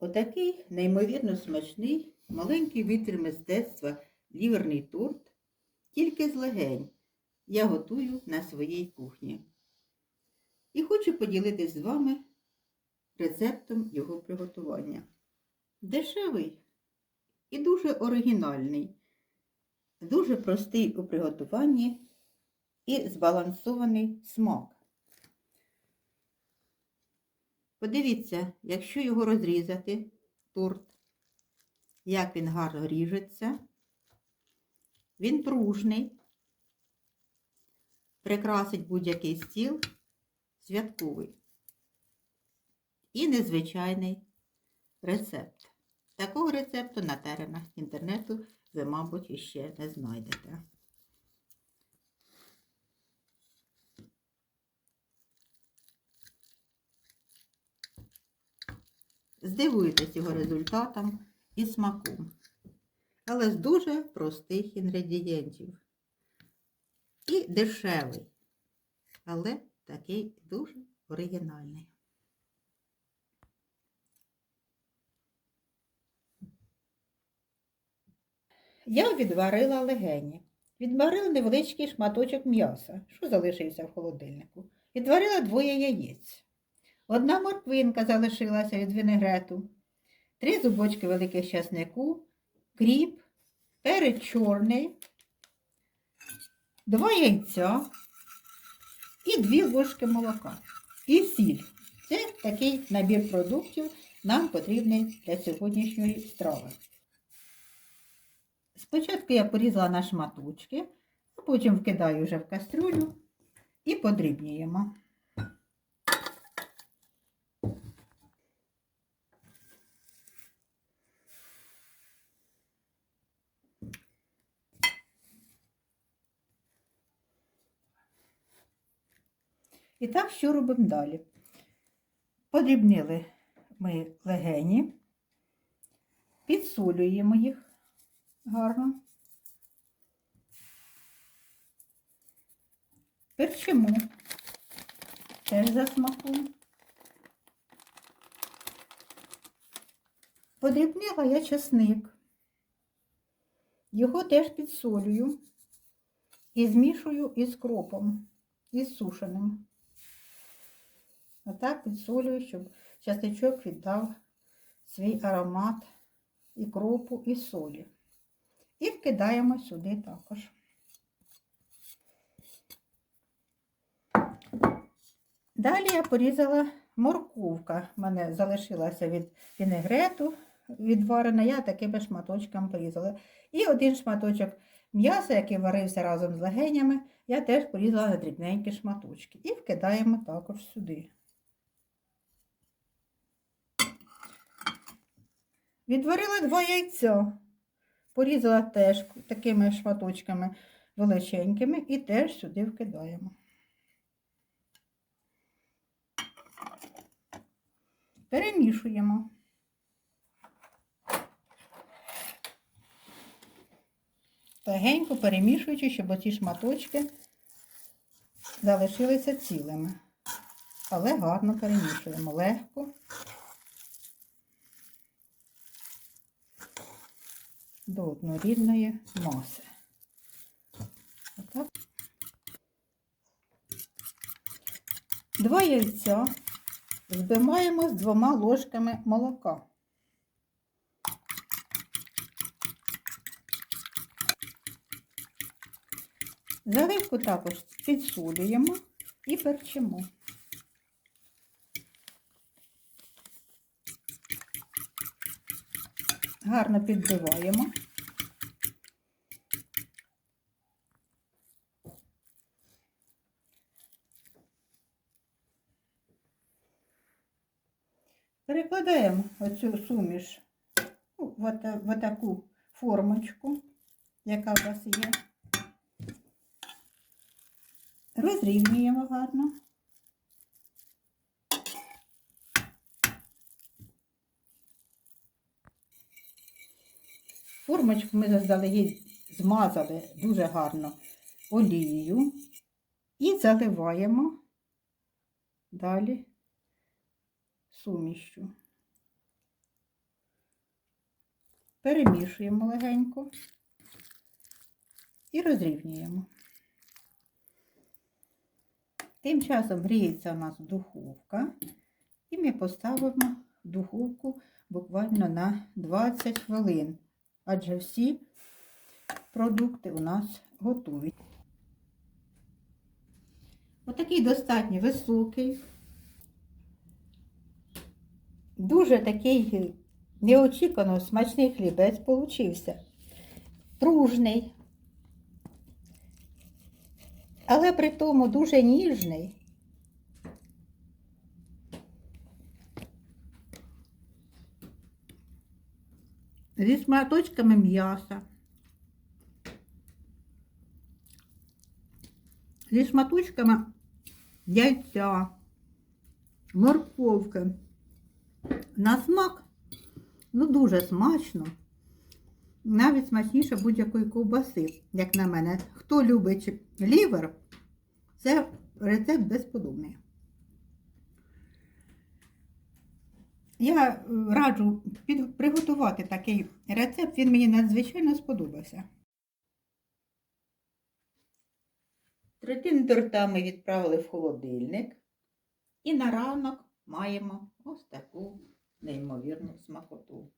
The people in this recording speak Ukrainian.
Отакий неймовірно смачний маленький витвір мистецтва ліверний торт, тільки з легень, я готую на своїй кухні. І хочу поділитись з вами рецептом його приготування. Дешевий і дуже оригінальний, дуже простий у приготуванні і збалансований смак. Подивіться, якщо його розрізати, торт, як він гарно ріжеться, він пружний, прикрасить будь-який стіл святковий і незвичайний рецепт. Такого рецепту на теренах інтернету ви, мабуть, іще не знайдете. Здивуйтесь його результатом і смаком, але з дуже простих інгредієнтів. І дешевий, але такий дуже оригінальний. Я відварила легені. Відварила невеличкий шматочок м'яса, що залишився в холодильнику. Відварила двоє яєць. Одна морквинка залишилася від вінегрету, три зубочки великих часнику, кріп, перець чорний, два яйця і дві ложки молока. І сіль. Це такий набір продуктів нам потрібний для сьогоднішньої страви. Спочатку я порізала на шматочки, а потім вкидаю вже в кастрюлю і подрібнюємо. І так, що робимо далі? Подрібнили ми легені, підсолюємо їх гарно. Перчимо теж за смаком. Подрібнила я часник. Його теж підсолюю і змішую із кропом, із сушеним. Отак підсолюю, щоб частичок віддав свій аромат і кропу, і солі. І вкидаємо сюди також. Далі я порізала морковка. У мене залишилася від вінегрету відварена, я такими шматочками порізала. І один шматочок м'яса, який варився разом з легенями, я теж порізала на дрібненькі шматочки. І вкидаємо також сюди. Відварила два яйця. Порізала теж такими шматочками величенькими і теж сюди вкидаємо. Перемішуємо. Легенько перемішуючи, щоб оці шматочки залишилися цілими. Але гарно перемішуємо легко. До однорідної маси. Отак. Два яйця збиваємо з двома ложками молока. Заливку також підсолюємо і перчимо. Гарно підбиваємо. Перекладаємо оцю суміш в таку формочку, яка у вас є. Розрівнюємо гарно. Формочку ми заздалегідь змазали дуже гарно олією і заливаємо далі сумішю. перемішуємо легенько і розрівнюємо. Тим часом гріється у нас духовка, і ми поставимо духовку буквально на 20 хвилин, адже всі продукти у нас готові. Отакий достатньо високий, дуже такий неочікувано смачний хлібець получився. Пружний, але при тому дуже ніжний. Зі шматочками м'яса. Зі шматочками яйця, морковки. На смак, ну дуже смачно. Навіть смачніше будь-якої ковбаси, як на мене. Хто любить лівер, це рецепт безподобний. Я е, раджу під, приготувати такий рецепт, він мені надзвичайно сподобався. Третину торта ми відправили в холодильник. І на ранок маємо ось таку неймовірну смакоту.